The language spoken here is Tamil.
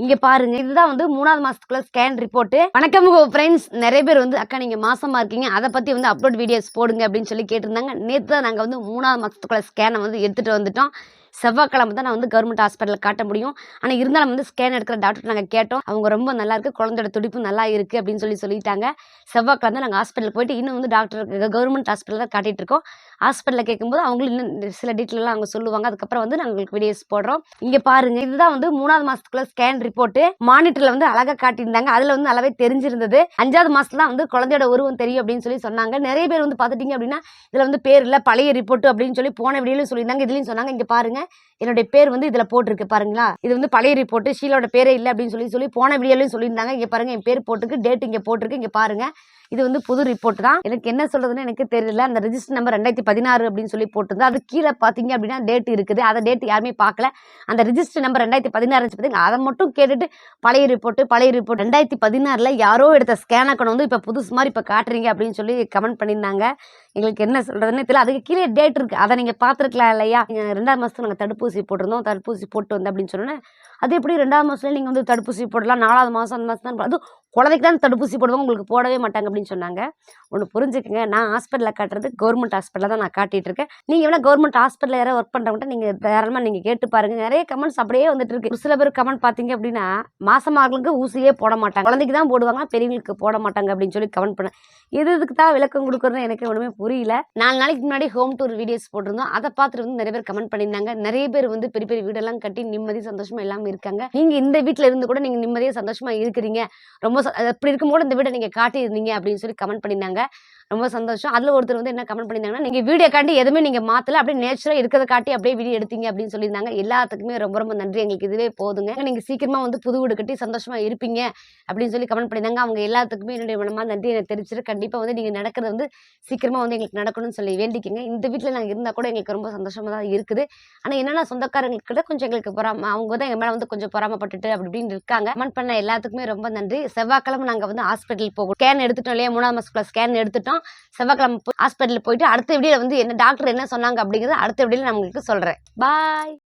இங்க பாருங்க இதுதான் வந்து மூணாவது மாசத்துக்குள்ள ஸ்கேன் ரிப்போர்ட் வணக்கம் ஃப்ரெண்ட்ஸ் நிறைய பேர் வந்து அக்கா நீங்க மாசமா இருக்கீங்க. அதை பத்தி வந்து அப்லோட் வீடியோஸ் போடுங்க அப்படின்னு சொல்லி கேட்டிருந்தாங்க. நேற்று தான் நாங்கள் வந்து மூணாவது மாசத்துக்குள்ள ஸ்கேனை வந்து எடுத்துட்டு வந்துட்டோம். செவ்வாய்க்கிழமை தான் நான் வந்து கவர்மெண்ட் ஹாஸ்பிட்டலில் காட்ட முடியும். ஆனால் இருந்தாலும் வந்து ஸ்கேன் எடுக்கிற டாக்டர் நாங்கள் கேட்டோம். அவங்க ரொம்ப நல்லா இருக்குது குழந்தையோட துடிப்பு நல்லா இருக்குது அப்படின்னு சொல்லி சொல்லிட்டாங்க. செவ்வாய்க்கிழமை தான் நாங்கள் ஹாஸ்பிட்டல் போயிட்டு இன்னும் வந்து டாக்டர் கவர்மெண்ட் ஹாஸ்பிட்டலில் தான் காட்டிட்டு இருக்கோம். ஹாஸ்பிட்டலில் கேட்கும்போது அவங்களும் இன்னும் சில டீட்டெயிலாம் அவங்க சொல்லுவாங்க. அதுக்கப்புறம் வந்து நாங்கள் உங்களுக்கு வீடியோஸ் போடுறோம். இங்கே பாருங்க இதுதான் வந்து மூணாவது மாதத்துக்குள்ள ஸ்கேன் ரிப்போர்ட் மானிட்டரில் வந்து அழகாக காட்டியிருந்தாங்க. அதில் வந்து நல்லாவே தெரிஞ்சிருந்தது. அஞ்சாவது மாசத்துல வந்து குழந்தையோட உருவம் தெரியும் அப்படின்னு சொல்லி சொன்னாங்க. நிறைய பேர் வந்து பார்த்துட்டீங்க அப்படின்னா இதில் வந்து பேர் இல்லை பழைய ரிப்போர்ட் அப்படின்னு சொல்லி போன வீடியோலையும் சொல்லியிருந்தாங்க. இதுலையும் சொன்னாங்க. இங்கே பாருங்கள் என்னுடைய பேர் வந்து இதுல போட்டிருக்கு பாருங்களா? இது வந்து பழைய ரிப்போர்ட் ஷீலோட பேரே இல்லை அப்படின்னு சொல்லி சொல்லி போன வீடியோலையும் சொல்லியிருந்தாங்க. இங்க பாருங்க என் பேர் போட்டிருக்கு டேட் இங்க போட்டிருக்கு இங்க பாருங்க. இது வந்து புது ரிப்போர்ட் தான். எனக்கு என்ன சொல்றதுன்னு எனக்கு தெரியல. அந்த ரெஜிஸ்டர் நம்பர் ரெண்டாயிரத்தி பதினாறு அப்படின்னு சொல்லி போட்டிருந்தா அது கீழே பார்த்தீங்க அப்படின்னா டேட் இருக்குது. அந்த டேட் யாருமே பார்க்கல அந்த ரிஜிஸ்டர் நம்பர் ரெண்டாயிரத்தி பதினாறு பார்த்தீங்க அதை மட்டும் கேட்டுட்டு பழைய ரிப்போர்ட் பழைய ரிப்போர்ட் ரெண்டாயிரத்தி பதினாறில் யாரோ எடுத்த ஸ்கேன் அக்கௌண்ட் வந்து இப்போ புதுசு மாதிரி இப்போ காட்டுறீங்க அப்படின்னு சொல்லி கமெண்ட் பண்ணியிருந்தாங்க. எங்களுக்கு என்ன சொல்கிறதுன்னு தெரியல. அதுக்கு கீழே டேட் இருக்குது அதை நீங்கள் பார்த்துருக்கலாம் இல்லையா? நீங்கள் ரெண்டாவது மாதத்துக்கு நாங்கள் தடுப்பூசி போட்டிருந்தோம். தடுப்பூசி போட்டு வந்து அப்படின்னு சொன்னோன்னே அது எப்படி ரெண்டாவது மாதத்துல நீங்கள் வந்து தடுப்பூசி போடலாம்? நாலாவது மாதம் அந்த மாதம் தான். அது குழந்தைக்கு தான் தடுப்பூசி போடுவாங்க உங்களுக்கு போடவே மாட்டாங்க அப்படின்னு சொன்னாங்க. ஒன்று புரிஞ்சுக்கங்க. நான் ஹாஸ்பிட்டலில் காட்டுறது கவர்மெண்ட் ஹாஸ்பிட்டலில் தான் நான் காட்டிகிட்டு இருக்கேன் நீங்கள் வேணால் கவர்மெண்ட் ஹாஸ்பிட்டலில் யாராவது ஒர்க் பண்ணுறவங்கட்ட நீங்கள் தாராளமாக நீங்கள் கேட்டு பாருங்க. நிறைய கமெண்ட்ஸ் அப்படியே வந்துட்டு இருக்கு. ஒரு சில பேர் கமெண்ட் பார்த்தீங்க அப்படின்னா மாசமார்களுக்கு ஊசியே போட மாட்டாங்க. குழந்தைக்கு தான் போடுவாங்க பெரியவங்களுக்கு போட மாட்டாங்க அப்படின்னு சொல்லி கமெண்ட் பண்ண. எது இதுக்கு தான் விளக்கம் கொடுக்குறதுன்னு எனக்கு ஒன்றுமே புரியல. நாலு நாளைக்கு முன்னாடி ஹோம் டூர் வீடியோஸ் போட்டிருந்தோம். அதை பார்த்துட்டு வந்து நிறைய பேர் கமெண்ட் பண்ணியிருந்தாங்க. நிறைய பேர் வந்து பெரிய பெரிய வீடெல்லாம் கட்டி நிம்மதி சந்தோஷமா இல்லாமல் இருக்காங்க. நீங்கள் இந்த வீட்டில் இருந்து கூட நீங்கள் நிம்மதியாக சந்தோஷமாக இருக்கிறீங்க. ரொம்ப ச- அப்படி இருக்கும்போது இந்த வீடை நீங்கள் காட்டியிருந்தீங்க அப்படின்னு சொல்லி கமெண்ட் பண்ணியிருந்தாங்க. ரொம்ப சந்தோஷம். அதில் ஒருத்தர் வந்து என்ன கமெண்ட் பண்ணியிருந்தாங்கன்னா நீங்கள் வீடியோ காட்டி எதுவுமே நீங்கள் மாற்றல அப்படியே நேச்சுரலாக இருக்கிறத காட்டி அப்படியே வீடியோ எடுத்தீங்க அப்படின்னு சொல்லியிருந்தாங்க. எல்லாத்துக்குமே ரொம்ப ரொம்ப நன்றி. எங்களுக்கு இதுவே போதுங்க. நீங்கள் சீக்கிரமாக வந்து புது வீடு கட்டி சந்தோஷமாக இருப்பீங்க அப்படின்னு சொல்லி கமெண்ட் பண்ணியிருந்தாங்க. அவங்க எல்லாத்துக்குமே என்னுடைய மனமாக நன்றி. எனக்கு தெரிஞ்சிரு கண்டிப்பாக வந்து நீங்கள் நடக்கிறது வந்து சீக்கிரமாக வந்து எங்களுக்கு நடக்கணும்னு சொல்லி வேண்டிக்கங்க இந்த வீட்டில் நாங்கள் இருந்தால் கூட எங்களுக்கு ரொம்ப சந்தோஷமாக தான் இருக்குது. ஆனால் என்னென்னா சொந்தக்காரங்கக்கிட்ட கொஞ்சம் எங்களுக்கு பொறாம அவங்க தான் எங்கள் மேலே வந்து கொஞ்சம் பொறாமப்பட்டுட்டு அப்படி இப்படின்னு இருக்காங்க. கமெண்ட் பண்ண எல்லாத்துக்குமே ரொம்ப நன்றி. செவ்வாய்க்கிழமை நாங்கள் வந்து ஹாஸ்பிட்டல் போகும் ஸ்கேன் எடுத்துட்டோம் இல்லையா? மூணாவது மாசத்துல ஸ்கேன் எடுத்துட்டோம். செவ்வாய்க்கிழமை ஹாஸ்பிட்டல் போயிட்டு அடுத்த வீடியோவில் வந்து என்ன டாக்டர் என்ன சொன்னாங்க அப்படிங்கிறது அடுத்த வீடியோவில் நான் உங்களுக்கு சொல்கிறேன் பாய்